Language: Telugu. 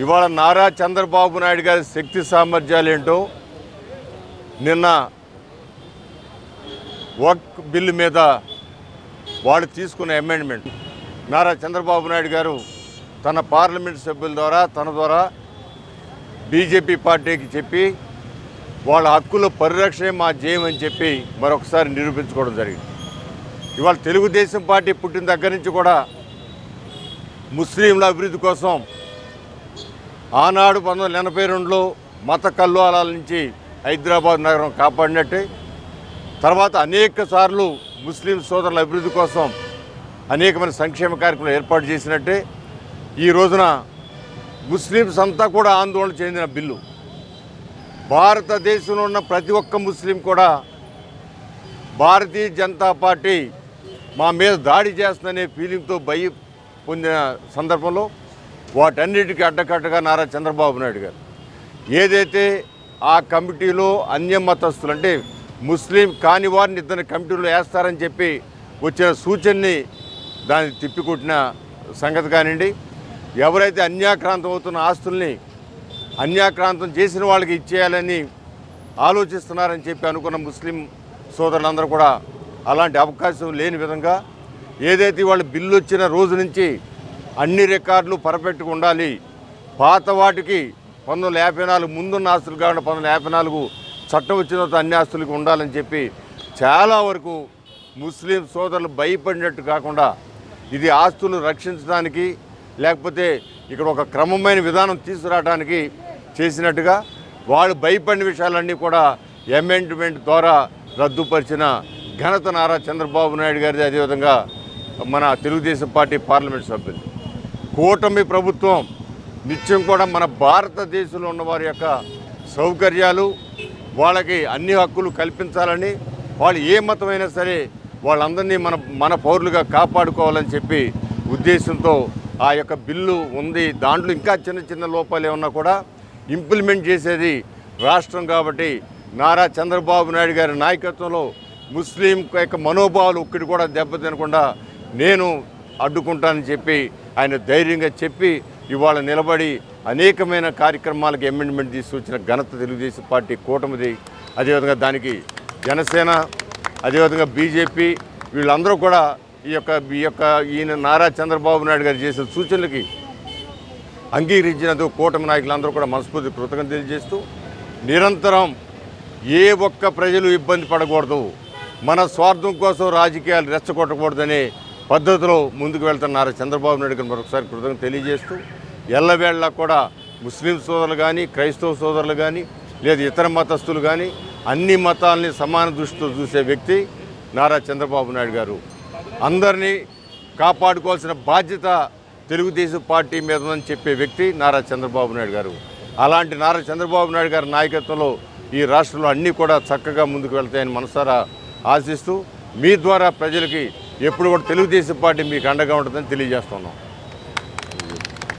ఇవాళ నారా చంద్రబాబు నాయుడు గారి శక్తి సామర్థ్యాలు ఏంటో నిన్న వర్క్ బిల్లు మీద వాళ్ళు తీసుకున్న అమెండ్మెంట్ నారా చంద్రబాబు నాయుడు గారు తన పార్లమెంట్ సభ్యుల ద్వారా తన ద్వారా బీజేపీ పార్టీకి చెప్పి వాళ్ళ హక్కుల పరిరక్షణ మా జయం అని చెప్పి మరొకసారి నిరూపించుకోవడం జరిగింది. ఇవాళ తెలుగుదేశం పార్టీ పుట్టిన దగ్గర నుంచి కూడా ముస్లింల అభివృద్ధి కోసం ఆనాడు పంతొమ్మిది వందల ఎనభై రెండులో మత కల్లోలాల నుంచి హైదరాబాద్ నగరం కాపాడినట్టే తర్వాత అనేక సార్లు ముస్లిం సోదరుల అభివృద్ధి కోసం అనేకమైన సంక్షేమ కార్యక్రమాలు ఏర్పాటు చేసినట్టే ఈ రోజున ముస్లిమ్స్ అంతా కూడా ఆందోళన చెందిన బిల్లు. భారతదేశంలో ఉన్న ప్రతి ఒక్క ముస్లిం కూడా భారతీయ జనతా పార్టీ మా మీద దాడి చేస్తుందనే ఫీలింగ్తో భయ పొందిన సందర్భంలో వాటన్నిటికీ అడ్డకట్టగా నారా చంద్రబాబు నాయుడు గారు. ఏదైతే ఆ కమిటీలో అన్య మతస్థులు అంటే ముస్లిం కాని వారిని ఇద్దరు కమిటీలో వేస్తారని చెప్పి వచ్చిన సూచనని దాన్ని తిప్పికొట్టిన సంగతి కానివ్వండి ఎవరైతే అన్యాక్రాంతం అవుతున్న ఆస్తుల్ని అన్యాక్రాంతం చేసిన వాళ్ళకి ఇచ్చేయాలని ఆలోచిస్తున్నారని చెప్పి అనుకున్న ముస్లిం సోదరులందరూ కూడా అలాంటి అవకాశం లేని విధంగా ఏదైతే వాళ్ళు బిల్లు వచ్చిన రోజు నుంచి అన్ని రికార్డులు పరపెట్టుకు ఉండాలి. పాత వాటికి పంతొమ్మిది వందల యాభై నాలుగు ముందున్న ఆస్తులు కాకుండా పంతొమ్మిది యాభై నాలుగు చట్టం వచ్చిన తర్వాత అన్ని ఆస్తులకు ఉండాలని చెప్పి చాలా వరకు ముస్లిం సోదరులు భయపడినట్టు కాకుండా ఇది ఆస్తులు రక్షించడానికి లేకపోతే ఇక్కడ ఒక క్రమమైన విధానం తీసుకురావడానికి చేసినట్టుగా వాళ్ళు భయపడిన విషయాలన్నీ కూడా అమెండ్మెంట్ ద్వారా రద్దుపరిచిన ఘనత నారా చంద్రబాబు నాయుడు గారిది. అదేవిధంగా మన తెలుగుదేశం పార్టీ పార్లమెంట్ సభ్యులు. కూటమి ప్రభుత్వం నిత్యం కూడా మన భారతదేశంలో ఉన్న వారి యొక్క సౌకర్యాలు వాళ్ళకి అన్ని హక్కులు కల్పించాలని వాళ్ళు ఏ మతమైనా సరే వాళ్ళందరినీ మన మన పౌరులుగా కాపాడుకోవాలని చెప్పి ఉద్దేశంతో ఆ యొక్క బిల్లు ఉంది. దాంట్లో ఇంకా చిన్న చిన్న లోపాలు ఏమన్నా కూడా ఇంప్లిమెంట్ చేసేది రాష్ట్రం కాబట్టి నారా చంద్రబాబు నాయుడు గారి నాయకత్వంలో ముస్లిం యొక్క మనోభావాలు ఒక్కటి కూడా దెబ్బతినకుండా నేను అడ్డుకుంటానని చెప్పి ఆయన ధైర్యంగా చెప్పి ఇవాళ నిలబడి అనేకమైన కార్యక్రమాలకు అమెండ్మెంట్ తీసుకొచ్చిన ఘనత తెలుగుదేశం పార్టీ కూటమిది. అదేవిధంగా దానికి జనసేన అదేవిధంగా బీజేపీ వీళ్ళందరూ కూడా ఈ యొక్క ఈ యొక్క ఈయన నారా చంద్రబాబు నాయుడు గారు చేసిన సూచనలకి అంగీకరించినందుకు కూటమి నాయకులందరూ కూడా మనస్ఫూర్తి కృతజ్ఞత తెలియజేస్తూ నిరంతరం ఏ ఒక్క ప్రజలు ఇబ్బంది పడకూడదు. మన స్వార్థం కోసం రాజకీయాలు రెచ్చగొట్టకూడదనే పద్ధతిలో ముందుకు వెళ్తున్నారు చంద్రబాబు నాయుడు గారు మరొకసారి కృతజ్ఞత తెలియజేస్తూ ఎల్లవేళ్ళ కూడా ముస్లిం సోదరులు కానీ క్రైస్తవ సోదరులు కానీ లేదా ఇతర మతస్థులు కానీ అన్ని మతాలని సమాన దృష్టితో చూసే వ్యక్తి నారా చంద్రబాబు నాయుడు గారు. అందరినీ కాపాడుకోవాల్సిన బాధ్యత తెలుగుదేశం పార్టీ మీద ఉందని చెప్పే వ్యక్తి నారా చంద్రబాబు నాయుడు గారు. అలాంటి నారా చంద్రబాబు నాయుడు గారి నాయకత్వంలో ఈ రాష్ట్రంలో అన్నీ కూడా చక్కగా ముందుకు వెళ్తాయని మనసారా ఆశిస్తూ మీ ద్వారా ప్రజలకి ఎప్పుడు కూడా తెలుగుదేశం పార్టీ మీకు అండగా ఉంటుందని తెలియజేస్తున్నాం.